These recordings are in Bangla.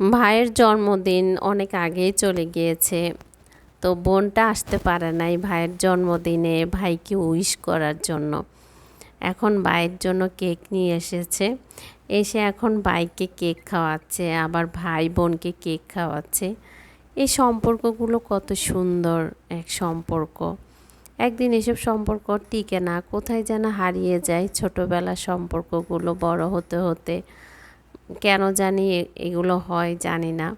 ভাইয়ের জন্মদিন অনেক আগেই চলে গিয়েছে, তো বোনটা আসতে পারে নাই ভাইয়ের জন্মদিনে ভাইকে উইশ করার জন্য। এখন ভাইয়ের জন্য কেক নিয়ে এসেছে, এসে এখন ভাইকে কেক খাওয়াচ্ছে, আবার ভাই বোনকে কেক খাওয়াচ্ছে। এই সম্পর্কগুলো কত সুন্দর এক সম্পর্ক। একদিন এসব সম্পর্ক টিকে না, কোথায় যেন হারিয়ে যায় ছোটোবেলার সম্পর্কগুলো বড় হতে হতে। কেন জানি এগুলো হয় জানি না।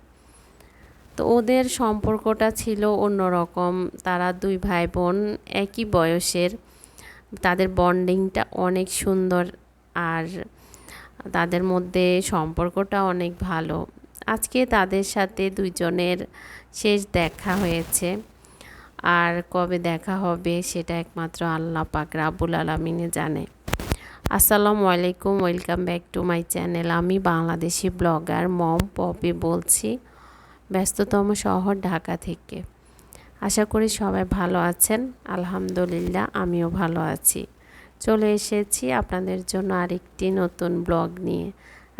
তো ওদের সম্পর্কটা ছিল অন্যরকম। তারা দুই ভাই বোন একই বয়সের। তাদের বন্ডিংটা অনেক সুন্দর আর তাদের মধ্যে সম্পর্কটা অনেক ভালো। আজকে তাদের সাথে দুইজনের শেষ দেখা হয়েছে। আর কবে দেখা হবে সেটা একমাত্র আল্লাহ পাক রাবুল আলমিনে জানে। আসসালামু আলাইকুম, welcome back to my channel. আমি বাংলাদেশি ব্লগার মম পপি বলছি, ব্যস্ততম শহর ঢাকা থেকে। আশা করি সবাই ভালো আছেন। আলহামদুলিল্লাহ, আমিও ভালো আছি। চলে এসেছি আপনাদের জন্য আরেকটি নতুন ব্লগ নিয়ে।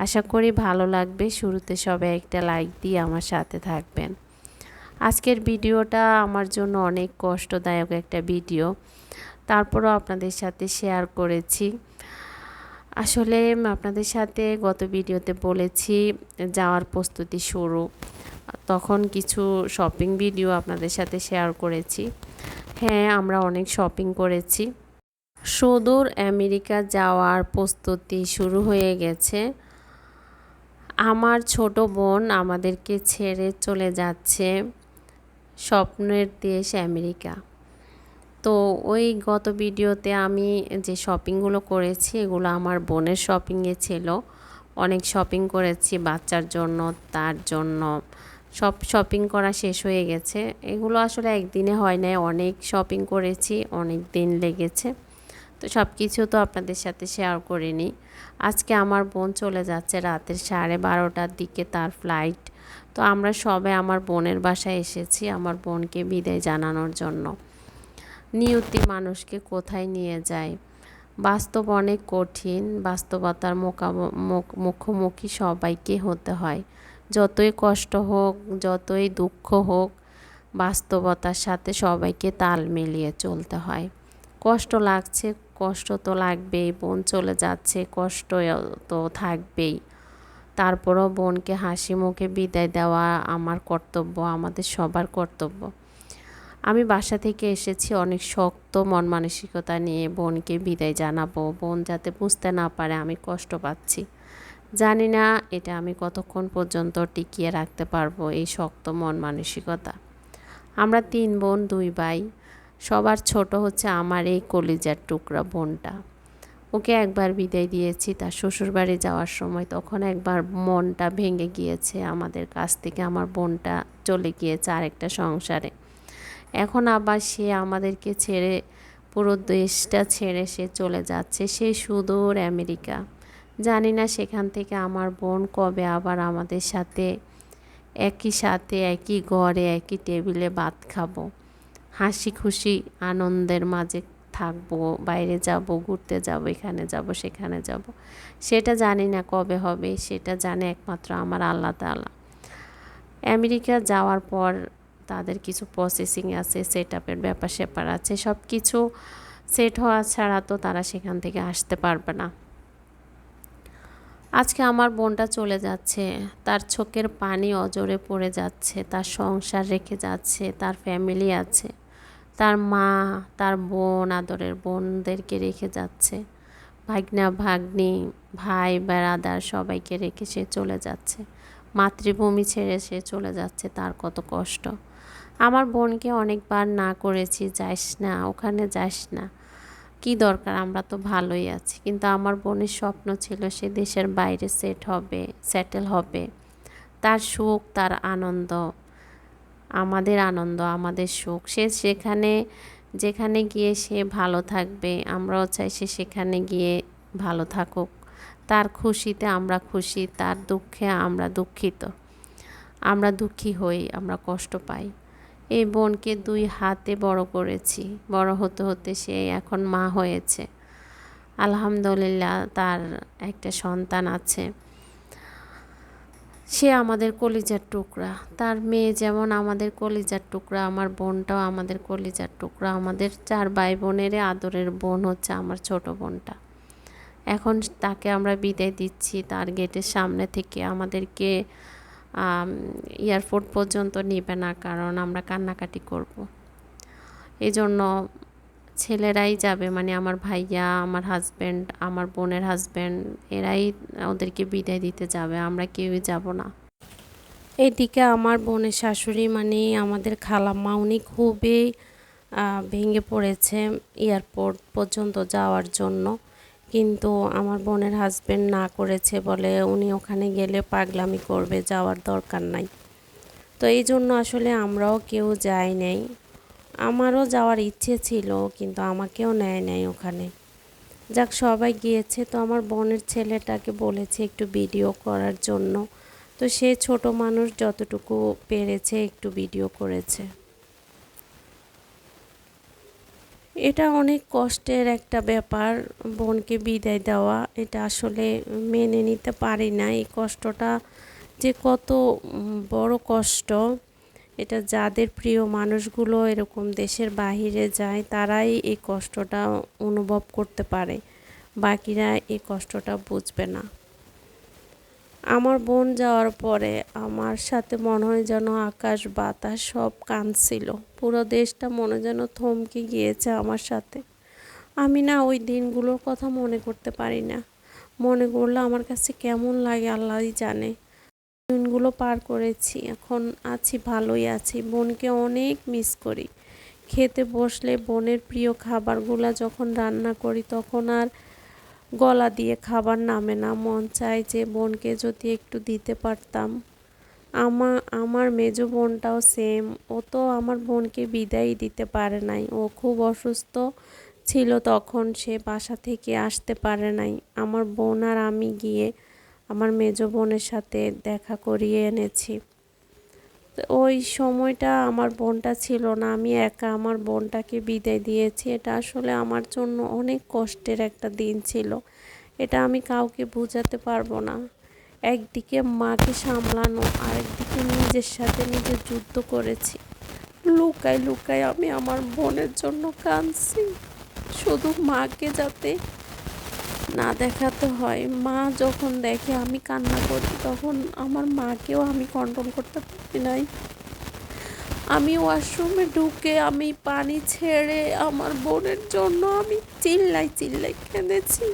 আশা করি ভালো লাগবে, শুরুতে সবাই একটা লাইক দিয়ে আমার সাথে থাকবেন। আজকের ভিডিওটা আমার জন্য অনেক কষ্টদায়ক একটা ভিডিও। তারপরও আপনাদের সাথে শেয়ার করেছি। আসলে আপনাদের সাথে গত ভিডিওতে বলেছি, যাওয়ার প্রস্তুতি শুরু। তখন কিছু শপিং ভিডিও আপনাদের সাথে শেয়ার করেছি। হ্যাঁ আমরা অনেক শপিং করেছি। সুদূর আমেরিকা যাওয়ার প্রস্তুতি শুরু হয়ে গেছে। আমার ছোট বোন আমাদেরকে ছেড়ে চলে যাচ্ছে স্বপ্নের দেশ আমেরিকা। তো ওই গত ভিডিওতে আমি যে শপিংগুলো করেছি, এগুলো আমার বোনের শপিংয়ে ছিল। অনেক শপিং করেছি বাচ্চার জন্য, তার জন্য। সব শপিং করা শেষ হয়ে গেছে। এগুলো আসলে একদিনে হয় নাই, অনেক শপিং করেছি, অনেক দিন লেগেছে। তো সব কিছু তো আপনাদের সাথে শেয়ার করিনি। আজকে আমার বোন চলে যাচ্ছে রাতের সাড়ে বারোটার দিকে তার ফ্লাইট তো আমরা সবে আমার বোনের বাসায় এসেছি, আমার বোনকে বিদায় জানানোর জন্য। নিয়তি মানুষকে কোথায় নিয়ে যায়? বাস্তব অনেক কঠিন, বাস্তবতার মুখোমুখি সবাইকে হতে হয়। যতই কষ্ট হোক, যতই দুঃখ হোক, বাস্তবতার সাথে সবাইকে তাল মিলিয়ে চলতে হয়। কষ্ট লাগছে, কষ্ট তো লাগবেই, বোন চলে যাচ্ছে, কষ্ট তো থাকবেই। তারপরও বোনকে হাসি মুখে বিদায় দেওয়া আমার কর্তব্য, আমাদের সবার কর্তব্য। আমি বাসা থেকে এসেছি অনেক শক্ত মন মানসিকতা নিয়ে, বোনকে বিদায় জানাব। বোন যাতে বুঝতে না পারে আমি কষ্ট পাচ্ছি। জানি না এটা আমি কতক্ষণ পর্যন্ত টিকিয়ে রাখতে পারব এই শক্ত মন মানসিকতা। আমরা তিন বোন, দুই ভাই। সবার ছোট হচ্ছে আমার এই কলিজার টুকরা বোনটা। ওকে একবার বিদায় দিয়েছি, তার শ্বশুরবাড়ি যাওয়ার সময় তখন একবার মনটা ভেঙে গিয়েছে আমাদের কাছ থেকে। আমার বোনটা চলে গিয়েছে আরেকটা সংসারে। এখন আবার সে আমাদেরকে ছেড়ে, পুরো দেশটা ছেড়ে সে চলে যাচ্ছে, সে সুদূর আমেরিকা। জানি না সেখান থেকে আমার বোন কবে আবার আমাদের সাথে, একই সাথে, একই ঘরে, একই টেবিলে ভাত খাব। হাসি খুশি, আনন্দের মাঝে থাকব, বাইরে যাব, ঘুরতে যাব, এখানে যাব, সেখানে যাব। সেটা জানি না কবে হবে, সেটা জানে একমাত্র আমার আল্লাহ তালা আমেরিকা যাওয়ার পর তাদের কিছু প্রসেসিং আছে সেট আপের ব্যাপার স্যাপার আছে সব কিছু সেট হওয়া ছাড়া তো তারা সেখান থেকে আসতে পারবে না। আজকে আমার বোনটা চলে যাচ্ছে, তার চোখের পানি অজরে পড়ে যাচ্ছে, তার সংসার রেখে যাচ্ছে, তার ফ্যামিলি আছে, তার মা, তার বোন, আদরের বোনদেরকে রেখে যাচ্ছে, ভাগনা, ভাগ্নি, ভাই, বেড়াদার সবাইকে রেখে সে চলে যাচ্ছে, মাতৃভূমি ছেড়ে সে চলে যাচ্ছে, তার কত কষ্ট। আমার বোনকে অনেকবার না করেছি, যাস না, ওখানে যাস না। কি দরকার? আমরা তো ভালোই আছি। কিন্তু আমার বোনের স্বপ্ন ছিল সে দেশের বাইরে সেট হবে সেটেল হবে। তার সুখ, তার আনন্দ, আমাদের আনন্দ, আমাদের সুখ। সে সেখানে, যেখানে গিয়ে সে ভালো থাকবে, আমরাও চাই সে সেখানে গিয়ে ভালো থাকুক। তার খুশিতে আমরা খুশি, তার দুঃখে আমরা দুঃখিত। আমরা দুঃখী হই, আমরা কষ্ট পাই। এই বোনকে দুই হাতে বড় করেছি। বড় হতে হতে সে এখন মা হয়েছে। আলহামদুলিল্লাহ তার একটা সন্তান আছে। সে আমাদের কলিজার টুকরা। তার মেয়ে যেমন আমাদের কলিজার টুকরা, আমার বোনটাও আমাদের কলিজার টুকরা। আমাদের চার ভাই বোনের আদরের বোন হচ্ছে আমার ছোট বোনটা। এখন তাকে আমরা বিদায় দিচ্ছি। তার গেটের সামনে থেকে আমাদেরকে এয়ারপোর্ট পর্যন্ত নেবে না, কারণ আমরা কান্নাকাটি করব। এই জন্য ছেলেরাই যাবে মানে আমার ভাইয়া, আমার হাজব্যান্ড আমার বোনের হাজব্যান্ড এরাই ওদেরকে বিদায় দিতে যাবে, আমরা কেউই যাব না। এদিকে আমার বোনের শাশুড়ি মানে আমাদের খালাম্মা, উনি খুবই ভেঙে পড়েছে এয়ারপোর্ট পর্যন্ত যাওয়ার জন্য। কিন্তু আমার বোনের হাজব্যান্ড না করেছে বলে উনি ওখানে গেলে পাগলামি করবে, যাওয়ার দরকার নাই। তো এই জন্য আসলে আমরাও কেউ যাই নাই। আমারও যাওয়ার ইচ্ছে ছিল কিন্তু আমাকেও নেয় নেয় ওখানে। যাক, সবাই গিয়েছে তো আমার বোনের ছেলেটাকে বলেছে একটু ভিডিও করার জন্য। তো সে ছোট মানুষ যতটুকু পেরেছে একটু ভিডিও করেছে। এটা অনেক কষ্টের একটা ব্যাপার, বোনকে বিদায় দেওয়া। এটা আসলে মেনে নিতে পারি না এই কষ্টটা যে কত বড় কষ্ট। এটা যাদের প্রিয় মানুষগুলো এরকম দেশের বাহিরে যায়, তারাই এই কষ্টটা অনুভব করতে পারে। বাকিরা এই কষ্টটা বুঝবে না। আমার বোন যাওয়ার পরে আমার সাথে মনে হয় যেন আকাশ, বাতাস সব কাঁদছিল। পুরো দেশটা মনে যেন থমকে গিয়েছে আমার সাথে। আমি না ওই দিনগুলোর কথা মনে করতে পারি না। মনে করলে আমার কাছে কেমন লাগে আল্লাহই জানে। দিনগুলো পার করেছি, এখন আছি, ভালোই আছি। বোনকে অনেক মিস করি। খেতে বসলে বোনের প্রিয় খাবারগুলো যখন রান্না করি তখন আর গলা দিয়ে খাবার নামে না। মন চায় যে বোনকে যদি একটু দিতে পারতাম। আমা, আমার মেজো বোনটাও সেম ও তো আমার বোনকে বিদায় দিতে পারে নাই। ও খুব অসুস্থ ছিল তখন, সে বাসা থেকে আসতে পারে নাই। আমার বোন আর আমি গিয়ে আমার মেজো বোনের সাথে দেখা করিয়ে এনেছি। ওই সময়টা আমার বোনটা ছিল না, আমি একা আমার বোনটাকে বিদায় দিয়েছি। এটা আসলে আমার জন্য অনেক কষ্টের একটা দিন ছিল। এটা আমি কাউকে বোঝাতে পারব না। একদিকে মাকে সামলানো, আরেকদিকে নিজের সাথে নিজে যুদ্ধ করেছি। লুকাই লুকাই আমি আমার বোনের জন্য কাঁদছি। শুধু মাকে যাতে না দেখাতে হয়। মা যখন দেখে আমি কান্না করি তখন আমার মাকেও আমি কন্ট্রোল করতে পারি নাই। আমি ওয়াশরুমে ঢুকে আমি পানি ছেড়ে আমার বোনের জন্য আমি চিল্লাই চিল্লাই কেঁদেছি।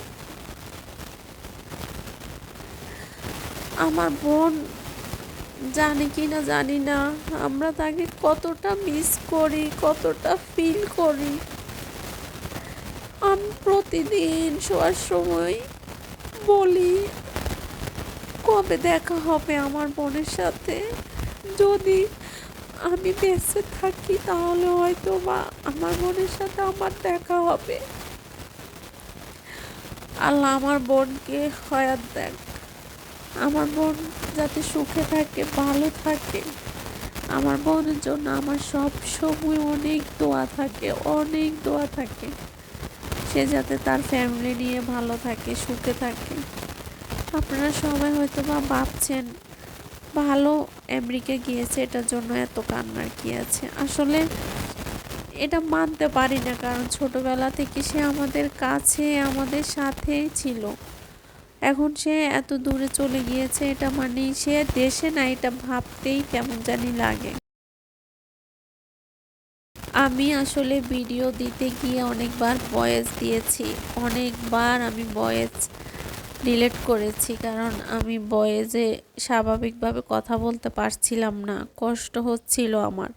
আমার বোন জানি কি না জানি না। আমরা তাকে কতটা মিস করি, কতটা ফিল করি। আমি প্রতিদিন শোয়ার সময় বলি, কবে দেখা হবে আমার বোনের সাথে? যদি আমি বেঁচে থাকি তাহলে হয়তো বা আমার বোনের সাথে আমার দেখা হবে। আল্লাহ আমার বোনকে হয়াত দেখ। আমার বোন যাতে সুখে থাকে, ভালো থাকে, আমার বোনের জন্য আমার সব সময় অনেক দোয়া থাকে, অনেক দোয়া থাকে। সে যাতে তার ফ্যামিলি নিয়ে ভালো থাকে, সুখে থাকে। আপনারা সবাই হয়তো বা ভাবছেন, ভালো আমেরিকা গিয়েছে, এটার জন্য এত কান্নার কি আছে? আসলে এটা মানতে পারি না, কারণ ছোটবেলা থেকে সে আমাদের কাছে, আমাদের সাথেই ছিল। এখন সে এত দূরে চলে গিয়েছে, এটা মানে সে দেশে না, এটা ভাবতেই কেমন জানি লাগে। আমি আসলে ভিডিও দিতে গিয়ে অনেকবার বয়েস দিয়েছি। অনেকবার আমি বয়েস ডিলেট করেছি কারণ আমি বয়েজে স্বাভাবিকভাবে কথা বলতে পারছিলাম না। কষ্ট হচ্ছিল আমার।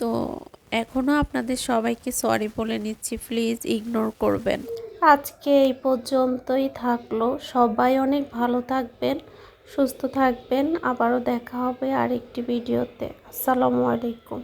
তো এখনও আপনাদের সবাইকে সরি বলে নিচ্ছি প্লিজ ইগনোর করবেন। আজকে এই পর্যন্তই থাকল। সবাই অনেক ভালো থাকবেন, সুস্থ থাকবেন। আবারও দেখা হবে আরেকটি ভিডিওতে আসসালামু আলাইকুম।